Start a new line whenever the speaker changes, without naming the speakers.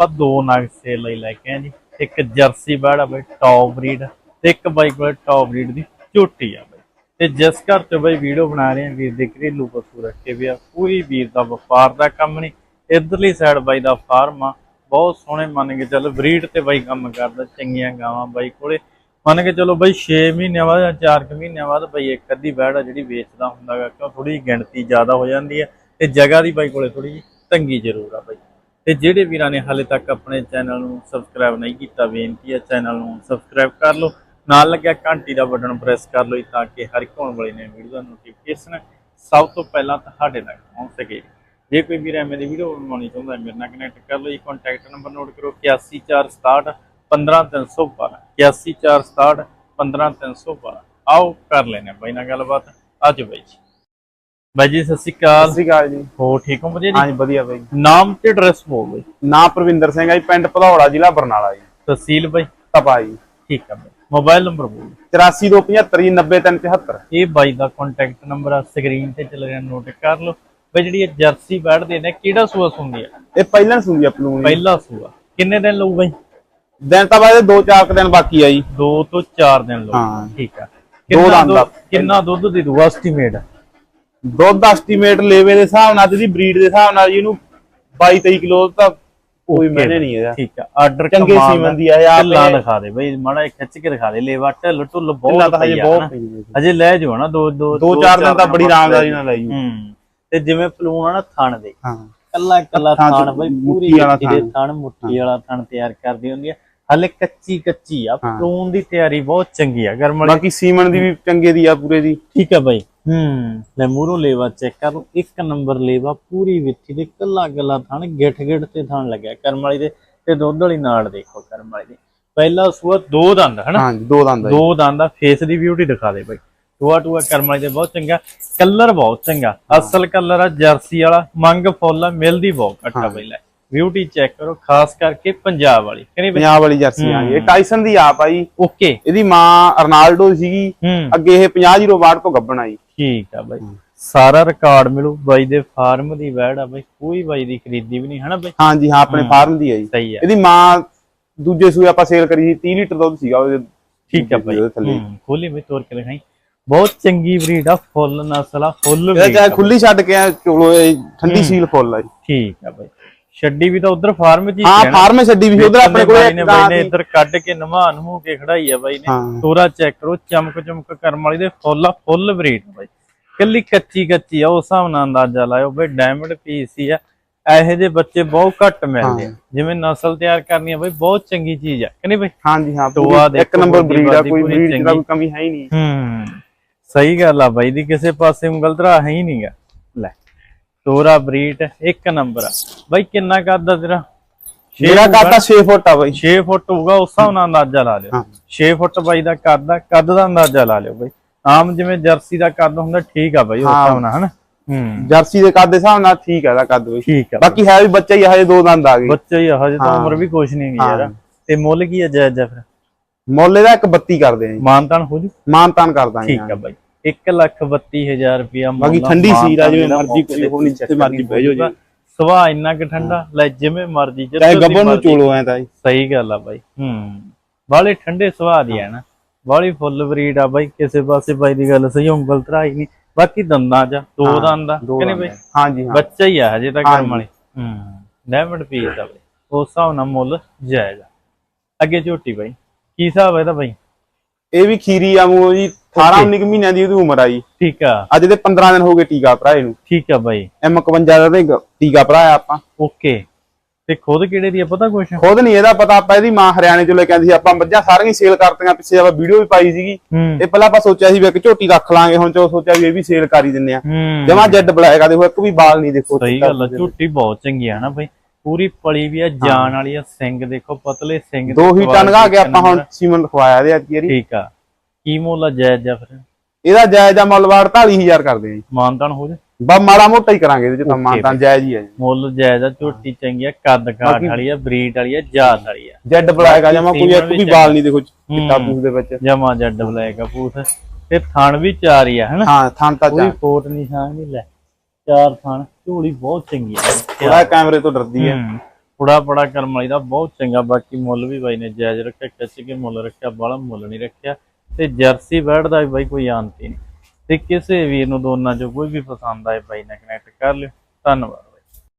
ਆਪਾਂ ਦੋ ਨਗ ਸੇਲ ਲਈ ਲੈ ਕੇ ਆ ਜੀ। ਇੱਕ ਜਰਸੀ ਬੈੜ ਆ ਬਈ ਟੌਪ ਬਰੀਡ ਤੇ ਇੱਕ ਬਾਈ ਕੋਲ ਟੌਪ ਬਰੀਡ ਦੀ ਝੋਟੀ ਆ ਬਈ। ਤੇ ਜਿਸ ਘਰ ਤੇ ਬਈ ਵੀਡੀਓ ਬਣਾ ਰਹੇ ਆ ਵੀਰ ਦੇ ਘਰੇਲੂ ਪਸ਼ੂ ਰੱਖੇ ਵੀ ਆ। ਕੋਈ ਵੀਰ ਦਾ ਵਪਾਰ ਦਾ ਕੰਮ ਨਹੀਂ। ਇਧਰਲੀ ਸਾਈਡ ਬਾਈ ਦਾ ਫਾਰਮ ਆ। ਬਹੁਤ ਸੋਹਣੇ ਮੰਨ ਕੇ ਚੱਲ ਬਰੀਡ ਤੇ ਬਾਈ ਕੰਮ ਕਰਦਾ, ਚੰਗੀਆਂ ਗਾਵਾਂ ਬਾਈ ਕੋਲੇ। ਮੰਨ ਕੇ ਚਲੋ ਬਾਈ 6 ਮਹੀਨਿਆਂ ਬਾਅਦ ਜਾਂ 4 ਮਹੀਨਿਆਂ ਬਾਅਦ ਬਾਈ ਇੱਕ ਅੱਧੀ ਬੈੜ ਆ ਜਿਹੜੀ ਵੇਚਦਾ ਹੁੰਦਾਗਾ ਕਿਉਂ ਥੋੜੀ ਗਿਣਤੀ ਜ਼ਿਆਦਾ ਹੋ ਜਾਂਦੀ ਹੈ ਤੇ ਜਗ੍ਹਾ ਦੀ ਬਾਈ ਕੋਲੇ ਥੋੜੀ ਜਿਹੀ ਤੰਗੀ ਜ਼ਰੂਰ ਆ ਬਾਈ। ਤੇ ਜਿਹੜੇ ਵੀਰਾਂ ਨੇ ਹਾਲੇ ਤੱਕ ਆਪਣੇ ਚੈਨਲ ਨੂੰ ਸਬਸਕ੍ਰਾਈਬ ਨਹੀਂ ਕੀਤਾ, ਬੇਨਤੀ ਹੈ ਚੈਨਲ ਨੂੰ ਸਬਸਕ੍ਰਾਈਬ ਕਰ ਲਓ। ਨਾਲ ਲੱਗਿਆ ਘੰਟੀ ਦਾ ਬਟਨ ਪ੍ਰੈਸ ਕਰ ਲਓ ਤਾਂ ਕਿ ਹਰ ਇੱਕ ਆਉਣ ਵਾਲੀ ਨਵੀਂ ਵੀਡੀਓ ਦਾ ਨੋਟੀਫਿਕੇਸ਼ਨ ਸਭ ਤੋਂ ਪਹਿਲਾਂ ਤੁਹਾਡੇ ਤੱਕ ਪਹੁੰਚ ਸਕੇ। ਜੇ ਕੋਈ ਵੀਰ ਐਵੇਂ ਦੀ ਵੀਡੀਓ ਬਣਾਉਣੀ ਚਾਹੁੰਦਾ ਹੈ, ਮੇਰੇ ਨਾਲ ਕਨੈਕਟ ਕਰ ਲਓ ਜੀ ਕੰਟੈਕਟ ਨੰਬਰ ਨੋਟ ਕਰੋ 81467 15312 81467 15312 ਆਓ, ਕਰ ਲੈਣੇ ਬਾਈ ਨਾਲ ਗੱਲਬਾਤ। ਅੱਜ ਬਾਈ ਜੀ। ਬਾਈ ਜੀ ਸਤਿ ਸ਼੍ਰੀ
ਸਤਿ
ਅਕਾਲ
ਸ਼੍ਰੀ ਅਕਾਲ ਜੀ।
ਹੋ ਠੀਕ ਹੋ ਵਧੀਆ ਜੀ?
ਹਾਂਜੀ ਵਧੀਆ ਬਾਈ।
ਨਾਮ ਤੇ ਐਡਰੈਸ ਬੋਲ ਬਾਈ
ਨਾਂ ਪ੍ਰਵਿੰਦਰ ਸਿੰਘ ਆ ਜੀ ਪਿੰਡ ਭਦੌੜਾ ਜ਼ਿਲ੍ਹਾ ਬਰਨਾਲਾ ਜੀ।
ਤਹਿਸੀਲ ਬਾਈ?
ਤਪਾ ਜੀ।
ਠੀਕ ਆ ਬਾਈ। ਮੋਬਾਈਲ ਨੰਬਰ ਬੋਲ
8425 ਜੀ 90374
ਇਹ ਬਾਈ ਦਾ ਕੰਟੈਕਟ ਨੰਬਰ ਆ ਸਕਰੀਨ ਤੇ ਚੱਲ ਰਿਹਾ ਨੋਟ ਕਰ ਲਓ। ਬਈ ਜਿਹੜੀ ਇਹ ਜਰਸੀ ਬੈਠਦੇ ਨੇ ਕਿਹੜਾ ਸੂਆ ਸੁਣਦੀ ਆ?
ਇਹ ਪਹਿਲਾਂ ਸੁਣਦੀ ਆ ਪਲੂਣ
ਪਹਿਲਾ ਸੂਆ। ਕਿੰਨੇ ਦਿਨ ਲਊ ਬਾਈ?
ਦਿਨ ਤਾਂ ਬਾਅਦ ਦੋ ਚਾਰ ਕੁ ਦਿਨ ਬਾਕੀ ਆ ਜੀ।
2 ਤੋਂ 4 ਦਿਨ ਲਊ।
ਹਾਂ।
ਠੀਕ ਆ।
ਦੋ
ਕਿੰਨਾ ਦੁੱਧ-
ਦਾ।
ਕਿੰਨਾ ਦੁੱਧ ਦੇ ਦੂ ਐਸਟੀਮੇਟ
ਦੁੱਧ ਐਸਟੀਮੇਟ ਲੇਵੇ ਦੇ ਹਿਸਾਬ ਨਾਲ ਜਿਹਦੀ ਬਰੀਡ ਦੇ ਹਿਸਾਬ ਨਾਲ ਜੀ ਇਹਨੂੰ 22 23 ਕਿਲੋ ਤਾਂ ਕੋਈ ਮੈਨੇ ਨਹੀਂ ਇਹਦਾ।
ਠੀਕ ਆ ਆਰਡਰ
ਚੰਗੇ ਸੀਮਨ ਦੀ ਆ ਆਪ ਇਹ-
ਦਿਖਾ ਦੇ ਬਈ ਮਾੜਾ ਖਿੱਚ ਕੇ ਦਿਖਾ ਦੇ ਲੇਵਾ ਢਿੱਲ ਢੁੱਲ ਬਹੁਤ
ਹਜੇ ਬਹੁਤ।
ਹਜੇ ਲੈ ਜਾਓ ਨਾ ਦੋ ਦੋ
ਦੋ ਚਾਰ ਦਿਨ ਤਾਂ ਬੜੀ ਆਰਾਮਦਾਰੀ ਨਾਲ ਲਈ
ਹੂੰ ਤੇ ਜਿਵੇਂ ਪਲੂਣ ਆ ਨਾ ਥਣ ਦੇ।
ਹਾਂ।
ਕੱਲਾ ਕੱਲਾ ਥਣ ਬਈ ਪੂਰੀ
ਮੁੱਠੀ ਵਾਲਾ
ਮਿੱਟੀ ਦੇ
ਥਣ।
ਮੁੱਠੀ ਵਾਲਾ ਥਣ ਤਿਆਰ ਕਰਦੀ ਹੁੰਦੀ ਆ। ਹਲੇ ਕੱਚੀ ਕੱਚੀ ਆ
ਹਾਂ।
ਪਲੂਣ ਦੀ ਤਿਆਰੀ ਬਹੁਤ ਚੰਗੀ ਆ ਗਰਮ ਵਾਲੀ।
ਬਾਕੀ ਸੀਮਨ ਦੀ ਵੀ ਚੰਗੇ ਦੀ ਆ ਪੂਰੇ ਦੀ।
ਠੀਕ ਆ ਬਾਈ। ਹੂੰ ਲੈ ਮੂਰੋਂ ਲੇਵਾ ਚੈੱਕ ਕਰ ਲਓ ਇੱਕ ਨੰਬਰ ਲੇਵਾ ਪੂਰੀ ਵਿੱਥੀ ਦੇ ਕੱਲਾ ਕੱਲਾ ਥਣ ਗਿੱਠ ਗਿੱਠ ਤੇ ਥਣ ਲੱਗਿਆ ਕਰਮ ਵਾਲੀ ਦੇ ਤੇ ਦੁੱਧ ਵਾਲੀ ਨਾੜ ਦੇਖੋ ਕਰਮ ਵਾਲੀ ਦੇ। ਪਹਿਲਾ ਸੂਆ ਦੋ ਦੰਦ ਹਨਾ?
ਹਾਂਜੀ ਦੋ ਦੰਦ
ਦੋ ਦੰਦ ਦਾ ਫੇਸ ਦੀ ਬਿਊਟੀ ਦਿਖਾ ਦੇ ਬਾਈ। ਟੂਆ ਟੂਆ ਕਰਮ ਵਾਲੀ ਦੇ ਬਹੁਤ ਚੰਗਾ ਕਲਰ ਬਹੁਤ ਚੰਗਾ। ਅਸਲ ਕਲਰ ਆ ਜਰਸੀ ਵਾਲਾ ਮੰਗ ਫੁੱਲ ਆ ਮਿਲਦੀ ਬਹੁਤ ਘੱਟਾ ਬਈ ਲੈ। ਬਿਊਟੀ ਚੈੱਕ ਕਰੋ ਖਾਸ ਕਰਕੇ ਪੰਜਾਬ ਵਾਲੀ ਬਈ?
ਪੰਜਾਬ ਵਾਲੀ ਜਰਸੀ ਆ ਇਹ ਟਾਈਸਨ ਦੀ ਆਪ ਆ ਜੀ।
ਓਕੇ।
ਇਹਦੀ ਮਾਂ ਅਰਨਾਲਡੋ ਸੀਗੀ। ਅੱਗੇ ਇਹ 50 ਵਾਟ ਤੋਂ ਗੱਬਣ ਆਈ
ਠੀਕ ਆ ਬਾਈ। ਸਾਰਾ ਰਿਕਾਰਡ ਮਿਲੂ ਬਾਈ ਦੇ ਫਾਰਮ ਦੀ ਵੈੜ ਆ ਬਾਈ। ਕੋਈ ਬਾਈ ਦੀ ਖਰੀਦੀ ਵੀ ਨਹੀਂ ਹਨਾ ਬਾਈ?
ਹਾਂਜੀ ਹਾਂ ਆਪਣੇ ਫਾਰਮ ਦੀ ਆ ਜੀ।
ਸਹੀ ਆ।
ਇਹਦੀ ਮਾਂ ਦੂਜੇ ਸੂਏ ਆਪਾਂ ਸੇਲ ਕਰੀ ਸੀ 30 ਲੀਟਰ ਦੁੱਧ ਸੀਗਾ ਉਹਦੇ
ਠੀਕ ਆ ਬਾਈ। ਹੂੰ ਖੋਲੀ ਬਈ ਤੋਰ ਕੇ ਦਿਖਾਈ। ਬਹੁਤ ਚੰਗੀ ਬਰੀਡ ਆ ਫੁੱਲ ਨਸਲ ਆ ਫੁੱਲ ਆ
ਖੁੱਲੀ ਛੱਡ ਕੇ ਆ, ਚਲੋ ਠੰਡੀ ਸੀਲ ਫੁੱਲ ਆ ਜੀ।
ਠੀਕ ਆ ਬਾਈ। ਛੱਡੀ ਵੀ ਤਾਂ ਉਧਰ ਫਾਰਮ 'ਚ ਹੀ
ਹਾਂ। ਫਾਰਮ ਛੱਡੀ ਵੀ ਉਧਰ ਆਪਣੇ ਕੋਲੇ
ਨੇ ਬਾਈ ਨੇ
ਦੀ-
ਇੱਧਰ ਕੱਢ ਕੇ ਨਵਾ ਨਮੂ ਕੇ ਖੜਾਈ ਆ ਬਾਈ ਨੇ।
ਹਾਂ।
ਤੋਰਾ ਚੈੱਕ ਕਰੋ ਚਮਕ ਚਮਕ ਕਰਮ ਵਾਲੀ ਦੇ ਫੁੱਲ ਫੁੱਲ ਬਰੀਡ ਬਾਈ। ਕੱਲੀ ਕੱਚੀ ਕੱਚੀ ਆ ਉਸ ਹਿਸਾਬ ਨਾਲ ਅੰਦਾਜ਼ਾ ਲਾਇਓ ਬਈ ਡਾਇਮੰਡ ਪੀਸ ਹੀ ਆ। ਇਹੋ ਜਿਹੇ ਬੱਚੇ ਬਹੁਤ ਘੱਟ ਮਿਲਦੇ ਆ। ਜਿਵੇਂ ਨਸਲ ਤਿਆਰ ਕਰਨੀ ਆ ਬਈ ਬਹੁਤ ਚੰਗੀ ਚੀਜ਼ ਆ ਕਿ ਨਹੀਂ ਬਈ?
ਹਾਂਜੀ ਹਾਂ
ਟੋਆ
ਪੂਰੀ- ਇੱਕ ਨੰਬਰ ਬਰੀਡ ਆ ਕੋਈ ਬਰੀਡ ਦੀ। ਕੋਈ ਕਮੀ ਹੈ ਹੀ ਨਹੀਂ।
ਹੂੰ ਸਹੀ ਗੱਲ ਆ ਬਾਈ ਦੀ ਕਿਸੇ ਪਾਸੇ ਉਂਗਲ ਧਰਾ ਹੈ ਹੀ ਨਹੀਂਗਾ ਲੈ ਤੋਰਾ ਬਰੀਡ ਇੱਕ ਨੰਬਰ ਆ। ਬਾਈ ਕਿੰਨਾ ਕਰਦਾ ਤੇਰਾ?
ਮੇਰਾ ਕਾਤਾ 6 ਫੁੱਟ ਆ ਬਾਈ।
6 ਫੁੱਟ ਹੋਊਗਾ ਉਸ ਹਿਸਾਬ ਨਾਲ ਅੰਦਾਜ਼ਾ ਲਾ ਲਿਓ।
ਹਾਂ।
6 ਫੁੱਟ ਬਾਈ ਦਾ ਕੱਦ ਕੱਦ ਦਾ ਅੰਦਾਜ਼ਾ ਲਾ ਲਿਓ ਬਾਈ। ਆਮ ਜਿਵੇਂ ਜਰਸੀ ਦਾ ਕੱਦ ਹੁੰਦਾ ਠੀਕ ਆ ਬਾਈ ਉਸ। ਹਿਸਾਬ ਨਾਲ ਹਨਾ? ਹੂੰ।
ਜਰਸੀ ਦੇ ਕੱਦ ਦੇ ਹਿਸਾਬ ਨਾਲ ਠੀਕ ਆ ਦਾ ਕੱਦ ਬਾਈ।
ਠੀਕ ਆ
ਬਾਕੀ ਹੈ ਵੀ ਬੱਚਾ ਹੀ ਹਜੇ ਦੋ ਦੰਦ ਆ ਗਏ।
ਬੱਚਾ ਹੀ ਹਜੇ ਤਾਂ। ਉਮਰ ਵੀ ਕੁਛ ਨਹੀਂ ਗਈ। ਯਾਰ। ਤੇ ਮੁੱਲ ਕੀ ਆ ਜਾਇਜ਼ ਆ ਫਿਰ?
ਮੁੱਲ ਇਹਦਾ ਇੱਕ 32 ਕਰਦੇ ਆ ਜੀ
ਮਾਨਤਾਨ ਹੋ ਜੂ?
ਮਾਨ ਤਾਨ ਕਰ ਦਾਂਗੇ
ਠੀਕ ਆ ਬਾਈ। 1 ਲੱਖ 32000 ਰੁਪਿਆ ਮੁੱਲ
ਬਾਕੀ ਠੰਡੀ ਸੀਰ ਆ, ਜਿਵੇਂ ਮਰਜ਼ੀ ਕੋਈ ਹੋਣੀ, ਜਿੱਥੇ ਮਰਜ਼ੀ ਬਹਿ ਜਾਓ ਜੀ।
ਸੁਭਾਅ ਇੰਨਾ ਕਿ ਠੰਡਾ ਲੈ ਜਿਵੇਂ ਮਰਜ਼ੀ
ਚਾਹੇ
ਜਿੱਥੇ
ਗੱਬਨ ਨੂੰ ਚੋਲੋ ਐ ਤਾਂ ਜੀ।
ਸਹੀ ਗੱਲ ਆ ਬਾਈ। ਹੂੰ। ਬਾਲੇ ਠੰਡੇ ਸੁਭਾਅ ਦੀ ਆ ਨਾ। ਬਾਲੀ ਫੁੱਲ ਬਰੀਡ ਆ ਬਾਈ ਕਿਸੇ ਪਾਸੇ ਬਾਈ ਦੀ ਗੱਲ ਸਹੀ ਉਂਗਲ ਧਰਾਈ ਨਹੀਂ। ਬਾਕੀ ਦੰਦਾਂ ਚ ਦੋ ਦੰਦ ਆ ਕਿਨੇ ਬਾਈ।
ਹਾਂਜੀ ਹਾਂ
ਬੱਚਾ ਹੀ ਆ ਹਜੇ ਤੱਕ
ਹਾਂਜੀ।
ਕਰਮ ਵਾਲੇ। ਹੂੰ। ਡਾਇਮੰਡ ਪੀਸ ਆ ਬਾਈ। ਉਸ ਹਿਸਾਬ ਨਾਲ ਮੁੱਲ ਆ। ਅੱਗੇ ਝੋਟੀ ਬਾਈ। ਕੀ ਹਿਸਾਬ ਹੈ ਇਹਦਾ ਬਾਈ?
ਇਹ ਵੀ ਖੀਰੀ ਆ ਮੂੰਹ ਜੀ 18 19 ਕੁ ਮਹੀਨਿਆਂ ਦੀ ਉਹਦੀ ਉਮਰ ਆ ਜੀ।
ਠੀਕ ਆ।
ਅੱਜ ਦੇ 15 ਦਿਨ ਹੋ ਗਏ ਟੀਕਾ ਭਰਾਏ ਨੂੰ।
ਠੀਕ ਆ ਬਾਈ।
M51 ਦਾ ਤੇ ਟੀਕਾ ਭਰਾਇਆ ਆਪਾਂ।
ਓਕੇ ਤੇ ਖੁਦ ਕਿਹੜੇ ਦੀ ਆ ਪਤਾ ਕੁਛ?
ਖੁਦ ਨਹੀਂ ਇਹਦਾ ਪਤਾ ਆਪਾਂ ਇਹਦੀ ਮਾਂ ਹਰਿਆਣੇ ਚੋਂ ਲੈ ਕੇ ਆਂਦੀ ਸੀ। ਆਪਾਂ ਮੱਝਾਂ ਸਾਰੀਆਂ ਸੇਲ ਕਰਤੀਆਂ ਪਿੱਛੇ ਆਪਾਂ ਵੀਡੀਓ ਵੀ ਪਾਈ ਸੀਗੀ। ਇਹ ਪਹਿਲਾਂ ਆਪਾਂ ਸੋਚਿਆ ਸੀ ਵੀ ਇੱਕ ਝੋਟੀ ਰੱਖ ਲਾਂਗੇ ਹੁਣ ਚੋ ਸੋਚਿਆ ਵੀ ਇਹ ਵੀ ਸੇਲ ਕਰ ਹੀ ਦਿੰਨੇ ਆ। ਜਮਾ ਜੈਡ ਬਲੈਕ ਆ ਦੇਖੋ ਇੱਕ ਵੀ ਬਾਲ ਨਹੀਂ ਦੇਖੋ।
ਸਹੀ ਗੱਲ ਆ ਝੋਟੀ ਬਹੁਤ ਚੰਗੀ ਆ ਨਾ ਬਾਈ। ਪੂਰੀ ਪਲੀ ਵੀ ਆ ਜਾਨ ਵਾਲੀ ਆ ਸਿੰਘ ਦੇਖੋ ਪਤਲੇ ਸਿੰਘ ਦੀ
ਦੋ ਹੀ ਟਨ ਗਾ
ਇੱਕ
ਆਪਾਂ ਹੁਣ। ਸੀਮਨ ਲਿਖਵਾਇਆ ਇਹਦੇ ਅੱਜ ਯਾਰੀ
ਠੀਕ ਆ। ਕੀ ਮੁੱਲ ਆ ਜਾਇਜ਼ ਆ ਫਿਰ?
ਇਹਦਾ ਜਾਇਜ਼ ਆ ਮੁੱਲ ਵਾੜ 48000 ਕਰਦੇ ਆ ਜੀ।
ਮਾਨਤਾਨ ਹੋ ਜਾ?
ਬਾ ਮਾੜਾ ਮੋਟਾ ਹੀ ਕਰਾਂਗੇ ਇਹਦੇ ਚ ਤਾਂ ਮਾਨਤਾਂ ਜਾਇਜ਼ ਹੀ ਆ ਜੀ।
ਮੁੱਲ ਜਾਇਜ਼ ਆ ਝੋਟੀ ਚੰਗੀ ਆ ਕੱਦ ਕਾਠ ਵਾਲੀ ਆ ਬਰੀਡ ਵਾਲੀ ਆ ਜਾਤ ਵਾਲੀ ਆ।
ਜੈਡ ਬਲੈਕ ਆ ਜਮਾ ਕੋਈ ਇੱਕ
ਵੀ
ਬਾਲ ਨਹੀਂ ਦੇਖੋ ਚਿੱਟਾ। ਪੂਸ ਦੇ ਵਿੱਚ।
ਜਮਾ ਜੱਡ ਬਲੈਕ ਆ ਪੂਥ ਤੇ ਥਣ ਵੀ ਚਾਰ ਹੀ ਆ ਹਨਾ?
ਹਾਂ ਥਾਂ ਤਾਂ
ਕੋਈ
ਚਾ
ਕੋਟ ਨਿਸ਼ਾਨ ਨਹੀਂ ਲੈ। ਚਾਰ ਥਣ ਝੋਲੀ ਬਹੁਤ ਚੰਗੀ ਆ।
ਥੋੜਾ ਕੈਮਰੇ ਤੋਂ ਡਰਦੀ ਹੈ
ਹੂੰ। ਥੋੜਾ ਬੜਾ ਕਰਮ ਵਾਲੀ ਦਾ ਬਹੁਤ ਚੰਗਾ ਬਾਕੀ ਮੁੱਲ ਵੀ ਬਾਈ ਨੇ ਜਾਇਜ਼ ਰੱਖਿਆ ਕੱਚੇ ਕੇ ਮੁੱਲ ਰੱਖਿਆ ਬਾਲਾ ਮੁੱਲ ਨਹੀਂ ਰੱਖਿਆ। ਤੇ ਜਰਸੀ ਬੈਡ ਦਾ ਵੀ ਬਾਈ ਕੋਈ ਆਂਤੀ ਨਹੀਂ। ਤੇ ਕਿਸੇ ਵੀਰ ਨੂੰ ਦੋਨਾਂ ਚੋਂ ਕੋਈ ਵੀ ਪਸੰਦ ਆਏ ਬਾਈ ਨਾਲ ਕਨੈਕਟ ਕਰ ਲਿਓ। ਧੰਨਵਾਦ।